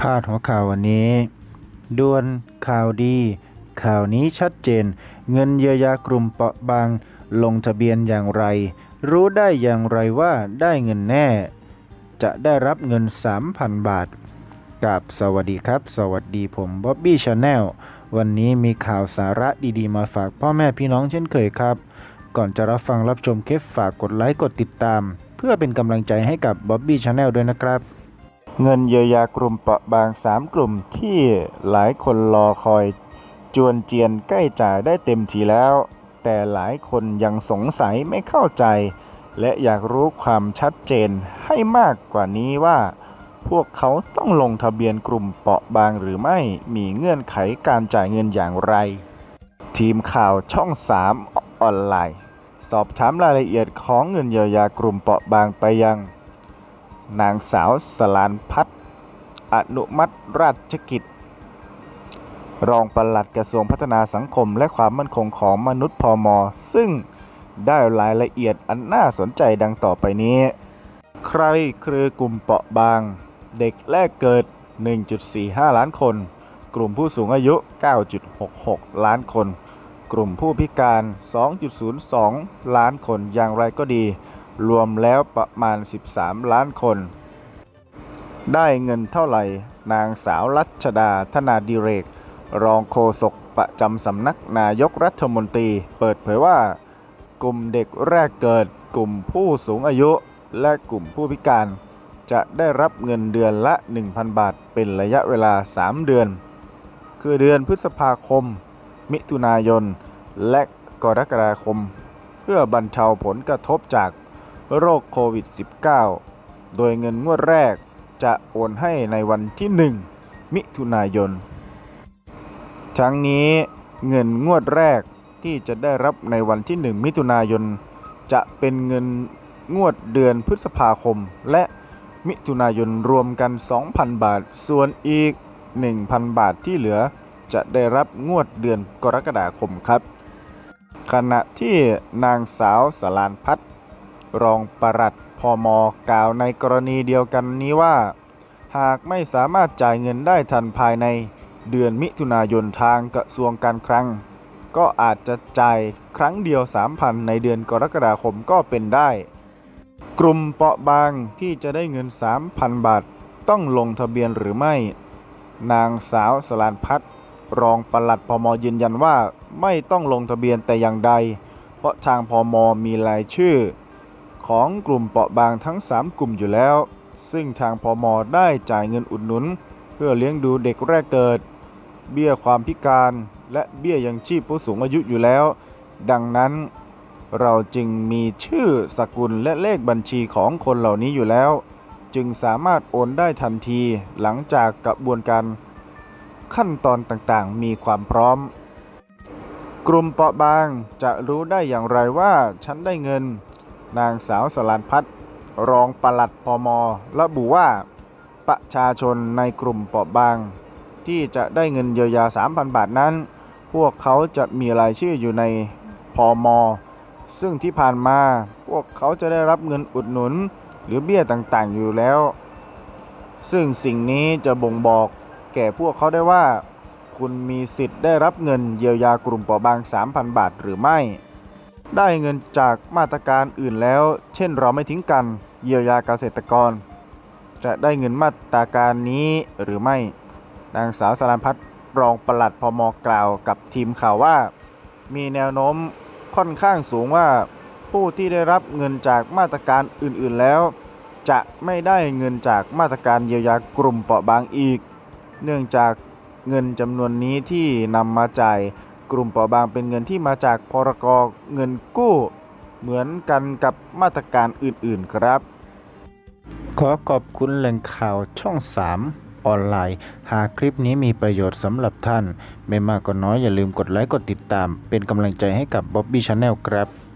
พาดหัวข่าววันนี้ด่วนข่าวดี ข่าวนี้ชัดเจน เงินเยียวยากลุ่มเปราะบาง ลงทะเบียนอย่างไร รู้ได้อย่างไรว่าได้เงินแน่ จะได้รับเงิน 3,000 บาทกับสวัสดีครับ สวัสดีผมบ๊อบบี้ชาแนลวันนี้มีข่าวสาระดีๆ มาฝากพ่อแม่พี่น้องเช่นเคยครับ ก่อนจะรับฟังรับชมคลิปฝากกดไลค์กดติดตาม เพื่อเป็นกำลังใจให้กับบ๊อบบี้ชาแนลด้วยนะครับ เงินเยียวยากลุ่มเปราะบาง 3 กลุ่มที่หลายคนรอคอย จวนเจียนใกล้จ่ายได้เต็มทีแล้ว แต่หลายคนยังสงสัยไม่เข้าใจ และอยากรู้ความชัดเจนให้มากกว่านี้ว่า พวกเขาต้องลงทะเบียนกลุ่มเปราะบางหรือไม่มีเงื่อนไขการจ่ายเงินอย่างไร ทีมข่าวช่อง 3 ออนไลน์ สอบถามรายละเอียดของเงินเยียวยากลุ่มเปราะบางไปยัง นางสาวสลานพัฒน์อนุมัติราชกิจ รองปลัดกระทรวงพัฒนาสังคมและความมั่นคงของมนุษย์พมซึ่งได้รายละเอียดอันน่าสนใจดังต่อไปนี้ ใครคือกลุ่มเปราะบาง เด็กแรกเกิด 1.45 ล้านคน กลุ่มผู้สูงอายุ 9.66 ล้านคน กลุ่มผู้พิการ 2.02 ล้านคนอย่างไรก็ดี รวมแล้วประมาณ 13 ล้านคน ได้เงินเท่าไหร่ นางสาวรัชดาธนาดิเรก รองโฆษกประจำสำนักนายกรัฐมนตรี เปิดเผยว่า กลุ่มเด็กแรกเกิด กลุ่มผู้สูงอายุ และกลุ่มผู้พิการ จะได้รับเงินเดือนละ 1,000 บาท เป็นระยะเวลา 3 เดือน คือเดือนพฤษภาคม มิถุนายน และกรกฎาคม เพื่อบรรเทาผลกระทบจาก โรคโควิด -19 โดยเงินงวดแรกจะโอนให้ในวันที่ 1 มิถุนายน ทั้งนี้เงินงวดแรกที่จะได้รับในวันที่ 1 มิถุนายน จะเป็นเงินงวดเดือนพฤษภาคม และมิถุนายนรวมกัน 2,000 บาท ส่วนอีก 1,000 บาทที่เหลือจะได้รับงวดเดือนกรกฎาคมครับ ขณะที่นางสาวสลานพัฒน์ รองปลัดพมกล่าวในกรณีเดียวกันนี้ว่า หากไม่สามารถจ่ายเงินได้ทันภายในเดือนมิถุนายนทางกระทรวงการคลัง ก็อาจจะจ่ายครั้งเดียว 3,000 ในเดือนกรกฎาคมก็เป็นได้ กลุ่มเปราะบางที่จะได้เงิน 3,000 บาท ต้องลงทะเบียนหรือไม่ นางสาวสลานพัฒน์รองปลัดพมยืนยันว่าไม่ต้องลงทะเบียนแต่อย่างใด เพราะทางพมมีรายชื่อ ของกลุ่มเปราะบางทั้ง 3 กลุ่มอยู่แล้ว ซึ่งทางพมอได้จ่ายเงินอุดหนุน เพื่อเลี้ยงดูเด็กแรกเกิด เบี้ยความพิการ และเบี้ยยังชีพผู้สูงอายุอยู่แล้ว ดังนั้น เราจึงมีชื่อสกุลและเลขบัญชีของคนเหล่านี้อยู่แล้ว จึงสามารถโอนได้ทันทีหลังจากกระบวนการขั้นตอนต่างๆ มีความพร้อม กลุ่มเปราะบางจะรู้ได้อย่างไรว่าฉันได้เงิน นางสาวสลานพัฒน์รองปลัดพมระบุว่าประชาชนในกลุ่มเปราะบาง ที่จะได้เงินเยียวยา 3,000 บาทนั้น พวกเขาจะมีรายชื่ออยู่ในพอมซึ่งที่ผ่านมาพวกเขาจะได้รับเงินอุดหนุน หรือเบี้ยต่างๆอยู่แล้ว ซึ่งสิ่งนี้จะบ่งบอกแก่พวกเขาได้ว่า คุณมีสิทธิ์ได้รับเงินเยียวยากลุ่มเปราะบาง 3,000 บาทหรือไม่ ได้เงินจากมาตรการอื่นแล้ว เช่นเราไม่ทิ้งกันเยียวยาเกษตรกร จะได้เงินมาตรการนี้หรือไม่ นางสาวสารพัฒน์รองปลัดพมกล่าวกับทีมข่าวว่า มีแนวโน้มค่อนข้างสูงว่า ผู้ที่ได้รับเงินจากมาตรการอื่นๆแล้ว จะไม่ได้เงินจากมาตรการเยียวยากลุ่มเปราะบางอีก เนื่องจากเงินจำนวนนี้ที่นำมาจ่าย กลุ่มเปราะบางเป็นเงินที่มาจากพรกรเงินกู้ เหมือนกันกับมาตรการอื่นๆครับ ขอขอบคุณแหล่งข่าวช่อง 3 ออนไลน์ หากคลิปนี้มีประโยชน์สำหรับท่าน ไม่มากก็น้อยอย่าลืมกดไลค์กดติดตาม เป็นกำลังใจให้กับบ๊อบบี้ชาแนลครับ